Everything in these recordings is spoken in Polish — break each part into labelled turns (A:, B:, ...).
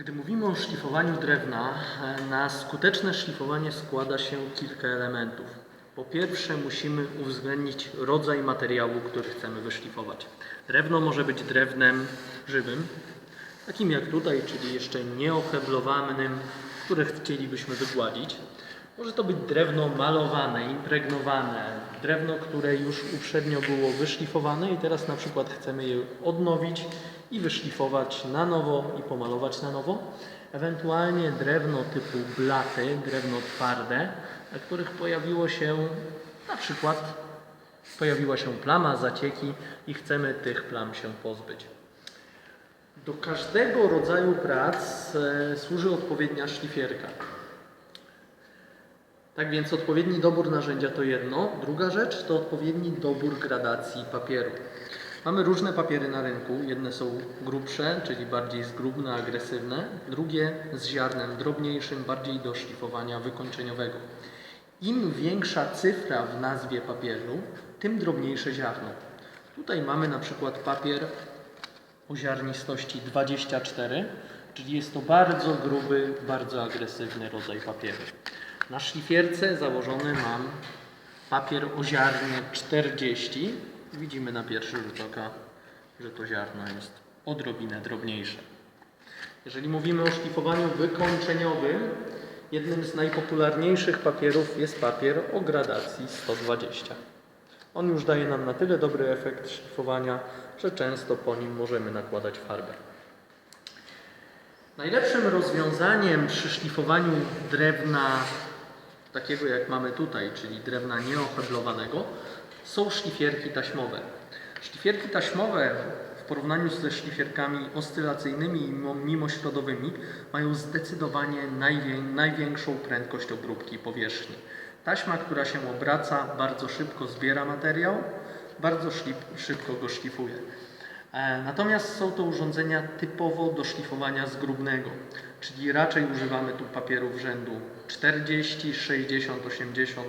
A: Gdy mówimy o szlifowaniu drewna, e, na skuteczne szlifowanie składa się kilka elementów. Po pierwsze, musimy uwzględnić rodzaj materiału, który chcemy wyszlifować. Drewno może być drewnem żywym, takim jak tutaj, czyli jeszcze nieoheblowanym, które chcielibyśmy wygładzić. Może to być drewno malowane, impregnowane, drewno, które już uprzednio było wyszlifowane i teraz na przykład chcemy je odnowić i wyszlifować na nowo i pomalować na nowo. Ewentualnie drewno typu blaty, drewno twarde, na których pojawiło się na przykład pojawiła się plama, zacieki i chcemy tych plam się pozbyć. Do każdego rodzaju prac e, służy odpowiednia szlifierka. Tak więc odpowiedni dobór narzędzia to jedno. Druga rzecz to odpowiedni dobór gradacji papieru. Mamy różne papiery na rynku. Jedne są grubsze, czyli bardziej zgrubne, agresywne. Drugie z ziarnem drobniejszym, bardziej do szlifowania wykończeniowego. Im większa cyfra w nazwie papieru, tym drobniejsze ziarno. Tutaj mamy na przykład papier o ziarnistości 24, czyli jest to bardzo gruby, bardzo agresywny rodzaj papieru. Na szlifierce założony mam papier o ziarnie 40. Widzimy na pierwszy rzut oka, że to ziarno jest odrobinę drobniejsze. Jeżeli mówimy o szlifowaniu wykończeniowym, jednym z najpopularniejszych papierów jest papier o gradacji 120. On już daje nam na tyle dobry efekt szlifowania, że często po nim możemy nakładać farbę. Najlepszym rozwiązaniem przy szlifowaniu drewna takiego jak mamy tutaj, czyli drewna nieoheblowanego, są szlifierki taśmowe. Szlifierki taśmowe w porównaniu ze szlifierkami oscylacyjnymi i mimo- mimośrodowymi mają zdecydowanie najwię- największą prędkość obróbki powierzchni. Taśma, która się obraca, bardzo szybko zbiera materiał, bardzo szybko go szlifuje. E, Natomiast są to urządzenia typowo do szlifowania zgrubnego, czyli raczej używamy tu papierów rzędu 40, 60, 80,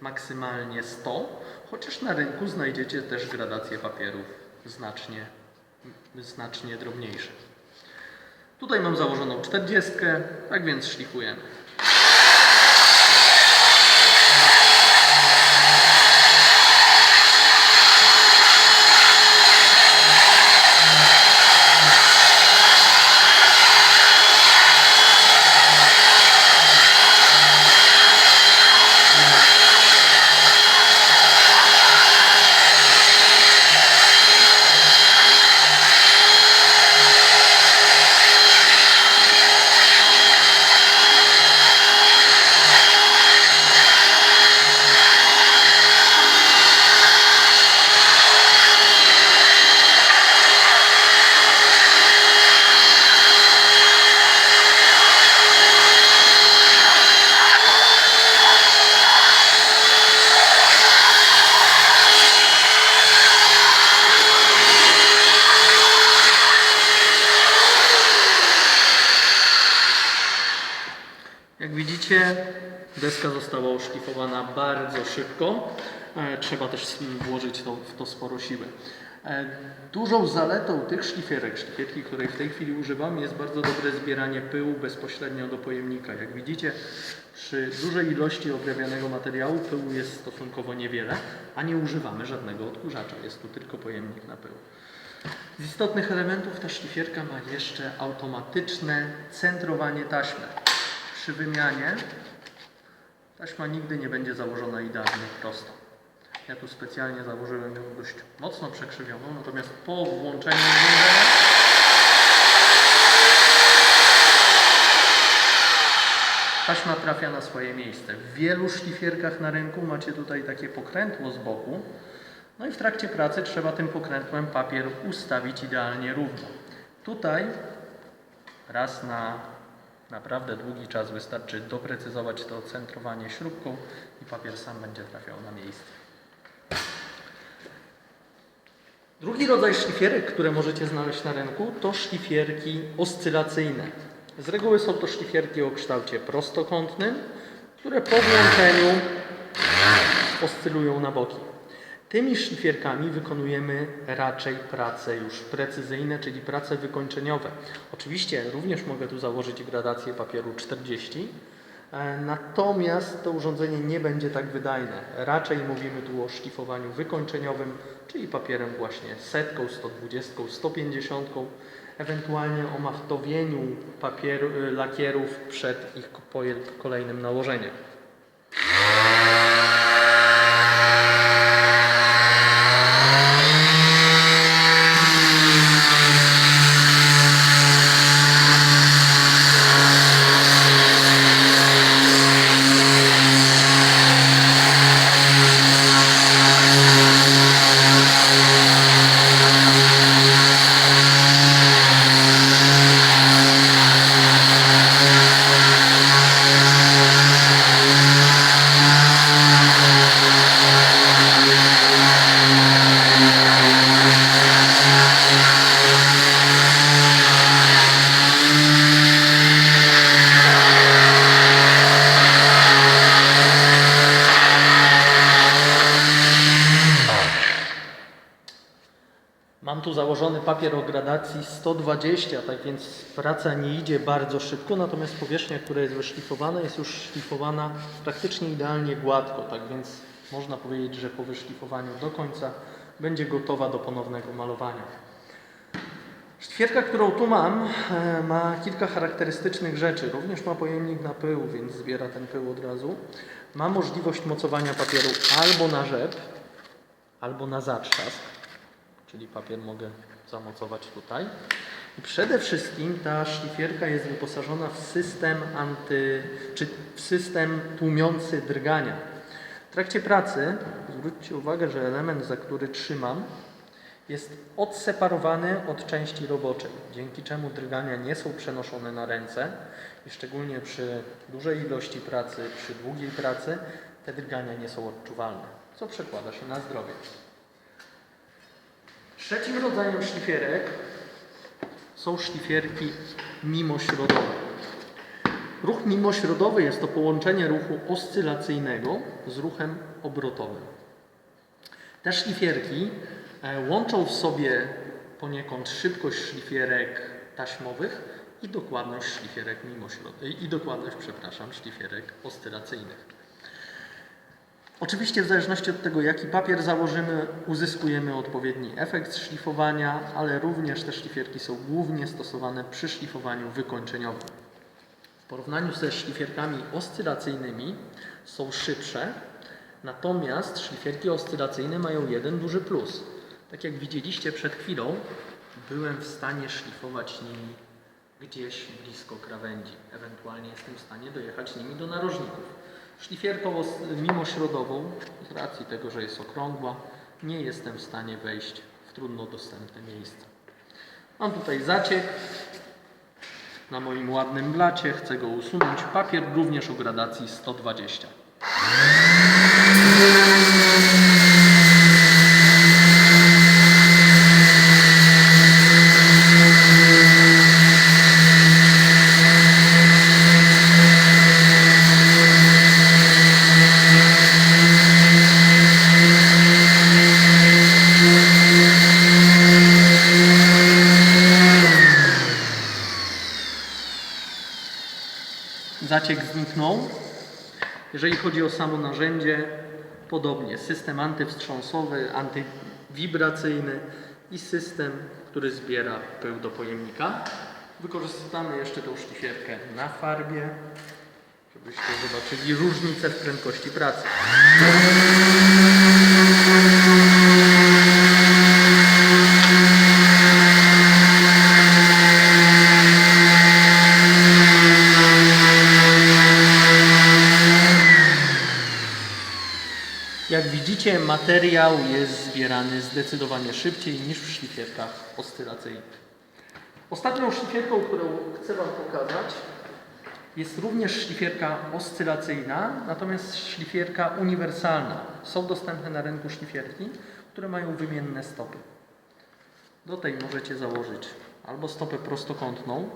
A: maksymalnie 100, chociaż na rynku znajdziecie też gradacje papierów znacznie, znacznie drobniejsze. Tutaj mam założoną 40, tak więc szlifujemy. Jak widzicie, deska została oszlifowana bardzo szybko. E, Trzeba też włożyć to, w to sporo siły. E, Dużą zaletą tych szlifierek, szlifierki, której w tej chwili używam, jest bardzo dobre zbieranie pyłu bezpośrednio do pojemnika. Jak widzicie, przy dużej ilości obrabianego materiału pyłu jest stosunkowo niewiele, a nie używamy żadnego odkurzacza. Jest tu tylko pojemnik na pył. Z istotnych elementów ta szlifierka ma jeszcze automatyczne centrowanie taśmy. Przy wymianie taśma nigdy nie będzie założona idealnie prosto. Ja tu specjalnie założyłem ją dość mocno przekrzywioną, natomiast po włączeniu taśma trafia na swoje miejsce. W wielu szlifierkach na rynku macie tutaj takie pokrętło z boku, no i w trakcie pracy trzeba tym pokrętłem papier ustawić idealnie równo. Tutaj raz na naprawdę długi czas wystarczy doprecyzować to centrowanie śrubką i papier sam będzie trafiał na miejsce. Drugi rodzaj szlifierek, które możecie znaleźć na rynku, to szlifierki oscylacyjne. Z reguły są to szlifierki o kształcie prostokątnym, które po włączeniu oscylują na boki. Tymi szlifierkami wykonujemy raczej prace już precyzyjne, czyli prace wykończeniowe. Oczywiście również mogę tu założyć gradację papieru 40, e, natomiast to urządzenie nie będzie tak wydajne. Raczej mówimy tu o szlifowaniu wykończeniowym, czyli papierem właśnie setką, 120, 150, ewentualnie o machtowieniu papieru, y, lakierów przed ich ko- kolejnym nałożeniem. Mam tu założony papier o gradacji 120, tak więc praca nie idzie bardzo szybko, natomiast powierzchnia, która jest wyszlifowana, jest już szlifowana praktycznie idealnie gładko, tak więc można powiedzieć, że po wyszlifowaniu do końca będzie gotowa do ponownego malowania. Sztwierka, którą tu mam, e, ma kilka charakterystycznych rzeczy. Również ma pojemnik na pył, więc zbiera ten pył od razu. Ma możliwość mocowania papieru albo na rzep, albo na zatrzask czyli papier mogę zamocować tutaj. I przede wszystkim ta szlifierka jest wyposażona w system anty, czy w system tłumiący drgania. W trakcie pracy zwróćcie uwagę, że element, za który trzymam, jest odseparowany od części roboczej, dzięki czemu drgania nie są przenoszone na ręce i szczególnie przy dużej ilości pracy, przy długiej pracy, te drgania nie są odczuwalne, co przekłada się na zdrowie. Trzecim rodzajem szlifierek są szlifierki mimośrodowe. Ruch mimośrodowy jest to połączenie ruchu oscylacyjnego z ruchem obrotowym. Te szlifierki e, łączą w sobie poniekąd szybkość szlifierek taśmowych i dokładność szlifierek mimośrodowych i dokładność, przepraszam, szlifierek oscylacyjnych. Oczywiście w zależności od tego, jaki papier założymy, uzyskujemy odpowiedni efekt szlifowania, ale również te szlifierki są głównie stosowane przy szlifowaniu wykończeniowym. W porównaniu ze szlifierkami oscylacyjnymi są szybsze, natomiast szlifierki oscylacyjne mają jeden duży plus. Tak jak widzieliście przed chwilą, byłem w stanie szlifować nimi gdzieś blisko krawędzi. Ewentualnie jestem w stanie dojechać nimi do narożników. Szlifierką mimośrodową, z racji tego, że jest okrągła, nie jestem w stanie wejść w trudno dostępne miejsca. Mam tutaj zaciek na moim ładnym blacie, chcę go usunąć. Papier również o gradacji 120. Zaciek zniknął. Jeżeli chodzi o samo narzędzie, podobnie. System antywstrząsowy, antywibracyjny i system, który zbiera pył do pojemnika. Wykorzystamy jeszcze tą szlifierkę na farbie, żebyście zobaczyli różnicę w prędkości pracy. Materiał jest zbierany zdecydowanie szybciej niż w szlifierkach oscylacyjnych. Ostatnią szlifierką, którą chcę Wam pokazać, jest również szlifierka oscylacyjna, natomiast szlifierka uniwersalna. Są dostępne na rynku szlifierki, które mają wymienne stopy. Do tej możecie założyć albo stopę prostokątną,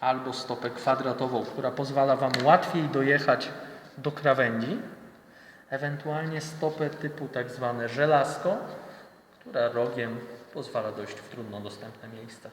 A: albo stopę kwadratową, która pozwala Wam łatwiej dojechać do krawędzi. Ewentualnie stopę typu tak zwane żelazko, która rogiem pozwala dojść w trudno dostępne miejsca.